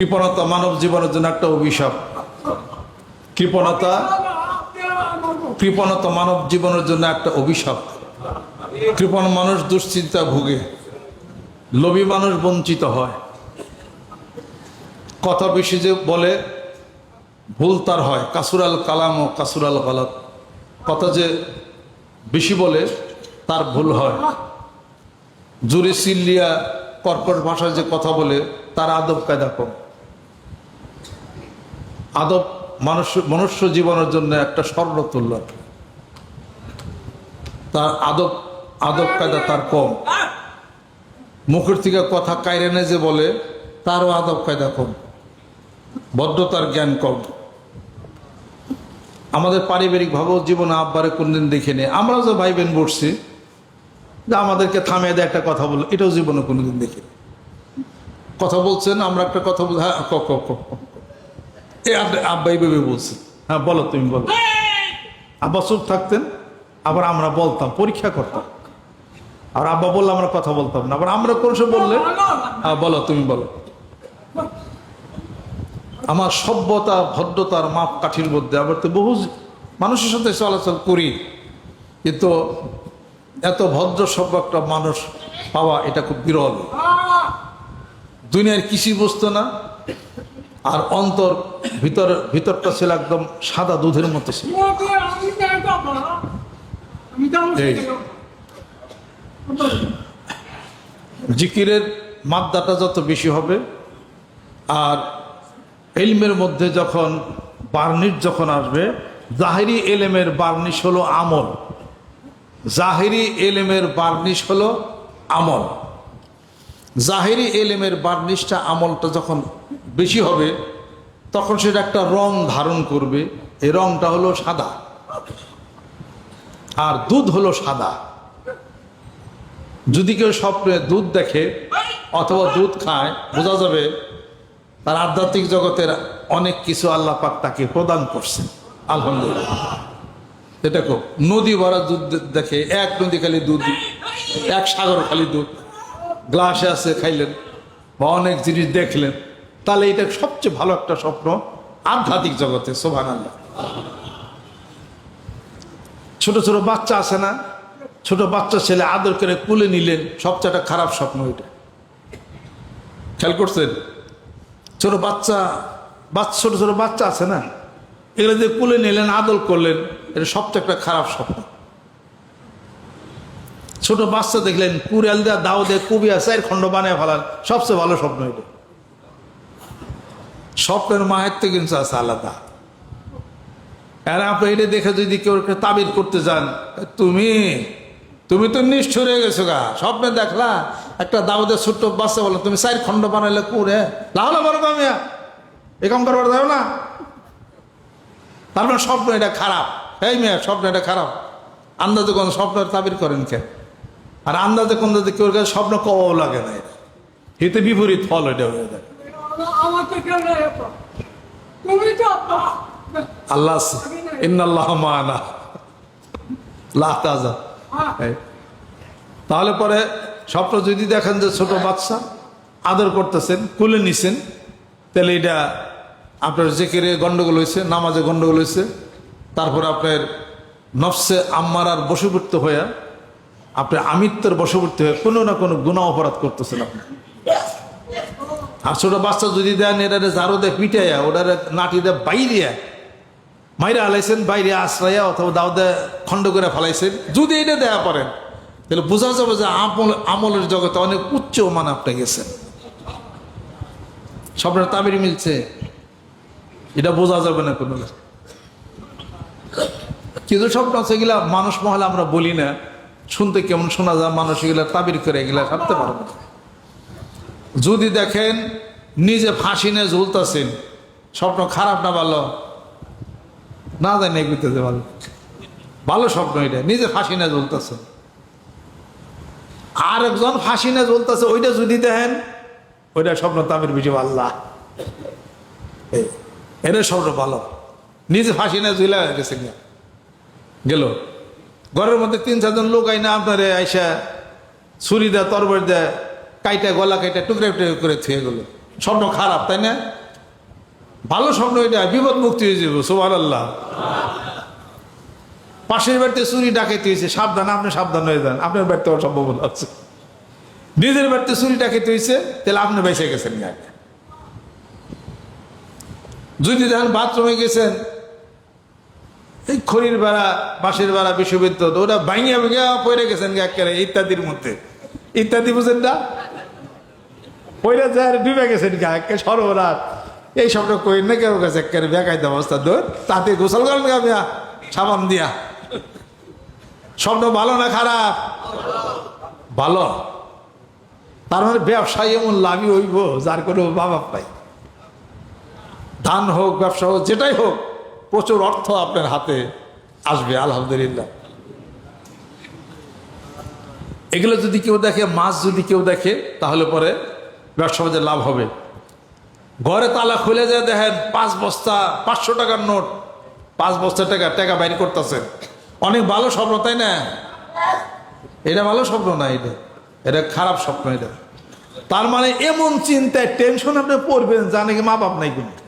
কৃপণতা মানব জীবনের জন্য একটা অভিশাপ। কৃপণতা কৃপণতা মানব জীবনের জন্য একটা অভিশাপ। কৃপণ মানুষ দুশ্চিন্তা ভুগে। লোভী মানুষ বঞ্চিত হয়। কথা বেশি যে বলে, ভুল তার হয়। কাসুরাল কালাম ও কাসুরাল গালাত। কথা যে বেশি বলে, তার ভুল হয়। জুড়ে সিল্লিয়া কর্কট ভাষায় যে কথা বলে, তার আদব কায়দা কম। আদব মানুষ মনুষ্য জীবনের জন্য একটা স্বর্ণতুল্য তার আদব আদব কায়দা তার কম। মুখের থেকে কথা কাইরেনে যে বলে, তারও আদব কায়দা কম। ভদ্রতার জ্ঞান কম। আমাদের পারিবারিক ভাবেও জীবনে আব্বারে কোনদিন দেখে নেই আমরা যে ভাই বোন বসছি, যে আমাদেরকে থামিয়ে দেয় একটা কথা বলো, এটাও জীবনে কোনোদিন দেখি কথা বলছেন, আমরা একটা কথা বল হ্যাঁ ক ক ক। এ আব- আব্বা এইভাবে বলছে। হ্যাঁ বলো তুমি বলো। আব্বা চুপ থাকতেন আবার আমরা বলতাম পরীক্ষা করতাম। আর আব্বা বললে আমরা কথা বলতাম না। আবার আমরা কোন সময় বললে? হ্যাঁ বলো তুমি বলো। আমার সভ্যতা ভদ্রতার মাপ কাঠির মধ্যে আবার তো বহু মানুষের সাথে চলাচল করি। কিন্তু এত ভদ্র সভ্য একটা মানুষ পাওয়া এটা খুব বিরল। দুনিয়ার কৃষি বস্তু না আর অন্তর ভিতর ভিতরটা ছিল একদম সাদা দুধের মতো ছিল। জিকিরের মাদ্দাটা যত বেশি হবে আর এলমের মধ্যে যখন বার্নিশ যখন আসবে জাহেরি এলেমের বার্নিশ হলো আমল। জাহেরি এলেমের বার্নিশ হলো আমল। জাহেরি এলেমের বার্নিশটা আমলটা যখন বেশি হবে তখন সেটা একটা রং ধারণ করবে এই রংটা হলো সাদা। আর দুধ হলো সাদা। যদি কেউ স্বপ্নে দুধ দেখে অথবা দুধ খায়, বোঝা যাবে তার আধ্যাত্মিক জগতের অনেক কিছু আল্লাহ পাক তাকে প্রদান করছে আলহামদুলিল্লাহ। এটা কো নদী ভরা দুধ দেখে এক নদী খালি দুধ, এক সাগর খালি দুধ। গ্লাসে আছে, খাইলেন বা অনেক জিনিস দেখলেন। তাহলে এটা সবচেয়ে ভালো একটা স্বপ্ন আধ্যাত্মিক জগতে আল্লাহ ছোট ছোট বাচ্চা আছে না, ছোট বাচ্চা ছেলে আদর করে কুলে নিলেন, সবচেয়ে একটা খারাপ স্বপ্ন এটা। খেয়াল করছেন? ছোট বাচ্চা বাচ্চা, ছোট ছোট বাচ্চা আছে না, এগুলো যে কুলে নিলেন, আদর করলেন, এটা সবচেয়ে একটা খারাপ স্বপ্ন। ছোট বাচ্চা দেখলেন, কুড়াল দেওয়া দাও দিয়ে, কুবিয়া, চার খণ্ড বানিয়ে ফেলান, সবচেয়ে ভালো স্বপ্ন এটা। স্বপ্নের মাহাত্ম কিন্তু আছে আলাদা। আর আপনি এটা দেখে যদি কেউ তাবির করতে যান, তুমি তুমি তো নিষ্ঠুর হয়ে গেছো গা। স্বপ্নে দেখলা, একটা দাউদের ছোট্ট বাচ্চা বলো তুমি চার খণ্ড বানাইলে কুড়ে লাহলে বড় কামিয়া এ কাম করবার যাও না। তার মানে স্বপ্ন এটা খারাপ। এই মেয়ে, স্বপ্ন এটা খারাপ। আন্দাজে কোন স্বপ্নের তাবির করেন কে? আর আন্দাজে কোন যদি কেউ স্বপ্ন কবাও লাগে না এটা। এতে বিপরীত ফল এটা হয়ে যায়। তাহলে পরে স্বপ্ন যদি দেখেন যে ছোট বাচ্চা আদর করতেছেন, কুলে নিছেন, তাহলে এটা আপনার জেকেরে গন্ডগোল হয়েছে, নামাজে গন্ডগোল হয়েছে, তারপরে আপনার নফসে আম্মার আর বশবর্তী হয়ে, আপনার আমিত্বের বশবর্তী হয়ে কোনো না কোনো গুণা অপরাধ করতেছেন আপনি। আর ছোট বাচ্চা যদি দেন এটা জারো দিয়ে পিটাইয়া, ওটারে নাটি দিয়ে বাইরিয়া, মাইরা হালাইছেন বাইরে আশ্রয়া অথবা দাও দাউদে খণ্ড করে ফেলাইছেন। যদি এটা দেয়া পারেন, তাহলে বোঝা যাবে যে আমল, আমলের জগতে অনেক উচ্চ মান আপনি গেছেন। স্বপ্নের তাবির মিলছে। এটা বোঝা যাবে না কোনো কিন্তু স্বপ্ন আছে এগুলা, মানুষ মহলে আমরা বলি না, শুনতে কেমন শোনা যায়, মানুষ এগুলা তাবির করে এগুলা ভাবতে পারব না। যদি দেখেন নিজে ফাঁসি নিয়ে ঝুলতেছেন, স্বপ্ন খারাপ না ভালো? না জানি এগুলোতে ভালো। ভালো স্বপ্ন এটা, নিজে ফাঁসি নিয়ে ঝুলতেছে আর একজন ফাঁসি নিয়ে ঝুলতেছে, ওইটা যদি দেখেন, ওইটা স্বপ্ন তামির বেশি আল্লাহ। এটা স্বপ্ন ভালো। নিজে ফাঁসি নিয়ে ঝুলে গেছে। গেল। ঘরের মধ্যে তিন চারজন লোক আইনা আপনারে আইসা, ছুরি দেয়, তরবর দেয় কাইটা গলা কাইটা টুকরে টুকরে করে থুয়ে গেল। স্বপ্ন খারাপ, তাই না? ভালো স্বপ্ন এটা, বিপদ মুক্তি হয়ে যাব সোমান আল্লাহ পাশের বাড়িতে চুরি ডাকাইতে হয়েছে, সাবধান, আপনি সাবধান হয়ে যান, আপনার বাড়িতে হওয়ার সম্ভাবনা আছে। নিজের বাড়িতে চুরি ডাকাইতে হয়েছে, তাহলে আপনি বেঁচে গেছেন আগে। যদি দেখেন বাথরুমে গেছেন, এই খড়ির বেড়া বাঁশের বেড়া বিশ্ববিদ্যালয়, ওটা ভাঙিয়া ভেঙে পড়ে গেছেন একেবারে ইত্যাদির মধ্যে। ইত্যাদি বুঝেন না? পয়লা যায় ডুবে গেছেন গা একে সর্বরাত? এই সবটা কই না কেউ গেছে? একেবারে বেকাইতে অবস্থা। দৌড় তাতে গোসল করেন গামিয়া সাবান দিয়া। স্বপ্ন ভালো না খারাপ? ভালো। তার মানে ব্যবসায়ী এমন লাভই হইব, যার কোনো বাবা পাই ধান হোক, ব্যবসা হোক, যেটাই হোক, প্রচুর অর্থ আপনার হাতে আসবে, আলহামদুলিল্লাহ। এগুলো যদি কেউ দেখে, মাছ যদি কেউ দেখে, তাহলে পরে ব্যবসা বাজারে লাভ হবে। ঘরে তালা খুলে যায় দেখেন, পাঁচ বস্তা, পাঁচশো টাকার নোট, পাঁচ বস্তা টাকা টাকা বাইর করতেছেন অনেক ভালো স্বপ্ন, তাই না? এটা ভালো স্বপ্ন না এটা? এটা খারাপ স্বপ্ন এটা। তার মানে এমন চিন্তায় টেনশন আপনি পড়বেন, জানে কি মা বাপ নাই কিন্তু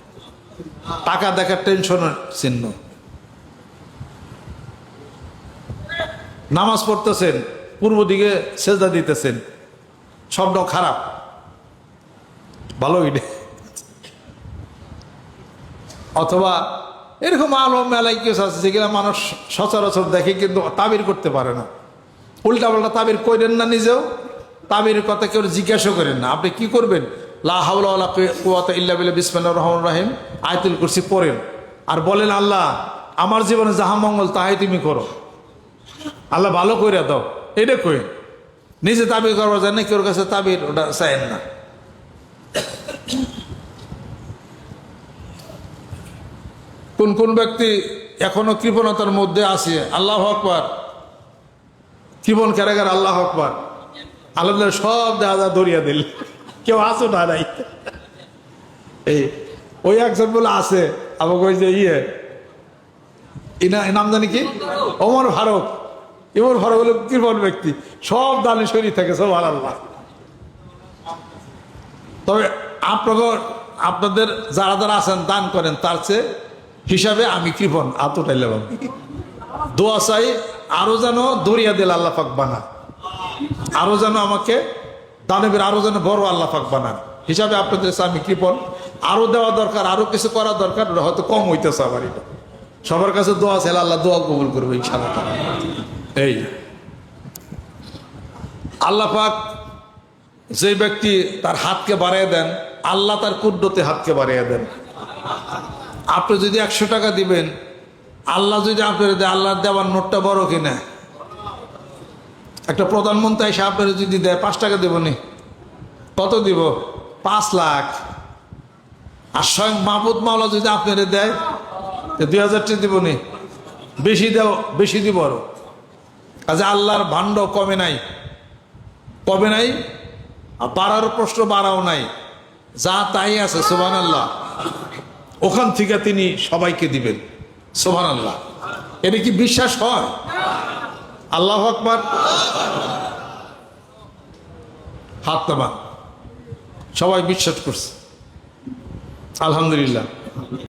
টাকা দেখার টেনশনের চিহ্ন। নামাজ পড়তেছেন, পূর্ব দিকে সেজদা দিতেছেন। স্বপ্ন খারাপ। ভালো এটা অথবা এরকম আলো মেলায় কেউ আছে যেগুলো মানুষ সচরাচর দেখে কিন্তু তাবির করতে পারে না। উল্টা পাল্টা তাবির করেন না নিজেও, তাবির কথা কেউ জিজ্ঞাসা করেন না। আপনি কি করবেন? ইল্লা রহমানির রহিম, আয়াতুল কুরসি পড়েন। আর বলেন, আল্লাহ, আমার জীবনে যাহা মঙ্গল, তাহাই তুমি করো। আল্লাহ ভালো করে দাও। এটা কই নিজে তাবির করব জানে, কেউ কাছে তাবির ওটা চাইন না। কোন কোন ব্যক্তি এখনও কৃপণতার মধ্যে আছে? আল্লাহ আকবার। কৃপণ ক্যারাগার আল্লাহ আকবার। আল্লাহ সব দেখা যা দরিয়া দিল। কেউ আসো না নাই? এই, ওই একজন বলে আছে, আমাকে ওই যে ইয়ে ইনা, নাম জানি কি? অমর ফারুক। ইমর ফারুক হলো কৃপণ ব্যক্তি। সব দানে শরীর থাকে সব আল্লাহ তবে আপনাদের আপনাদের যারা যারা আছেন, দান করেন, তার চেয়ে হিসাবে আমি কৃপণ। আতটাইলাম আমি দোয়া চাই, আরও যেন দরিয়া দিল আল্লাহ পাক বানান আরও যেন আমাকে দানবের আরও যেন বড় আল্লাহ পাক বানান হিসাবে আপনাদের আমি কৃপণ। আরও দেওয়া দরকার, আরও কিছু করা দরকার, হয়তো কম হইতেছে আমার এটা। সবার কাছে দোয়া চাইলে আল্লাহ দোয়া কবুল করবে, ইনশাআল্লাহ। এই আল্লাহ পাক যে ব্যক্তি তার হাতকে বাড়িয়ে দেন, আল্লাহ তার কুদ্রতে হাতকে বাড়িয়ে দেন। আপনি যদি একশো টাকা দিবেন, আল্লাহ যদি আপনার দেয়, আল্লাহর দেওয়ার নোটটা বড় কিনা? একটা প্রধানমন্ত্রী এসে আপনার যদি দেয়, পাঁচ টাকা দেব নি? কত দিব? পাঁচ লাখ। আর স্বয়ং মাহবুদ মাওলা যদি আপনার দেয় দুই হাজার টাকা দিব নি? বেশি দেও, বেশি দিব আরও। কাজে আল্লাহর ভাণ্ড কমে নাই। কমে নাই? আর বাড়ার প্রশ্ন বাড়াও নাই। যা তাই আছে সোভান আল্লাহ ওখান থেকে তিনি সবাইকে দিবেন সোভান আল্লাহ এটা কি বিশ্বাস হয়? আল্লাহ আকবার। হাত নামান। সবাই বিশ্বাস করছে। আলহামদুলিল্লাহ।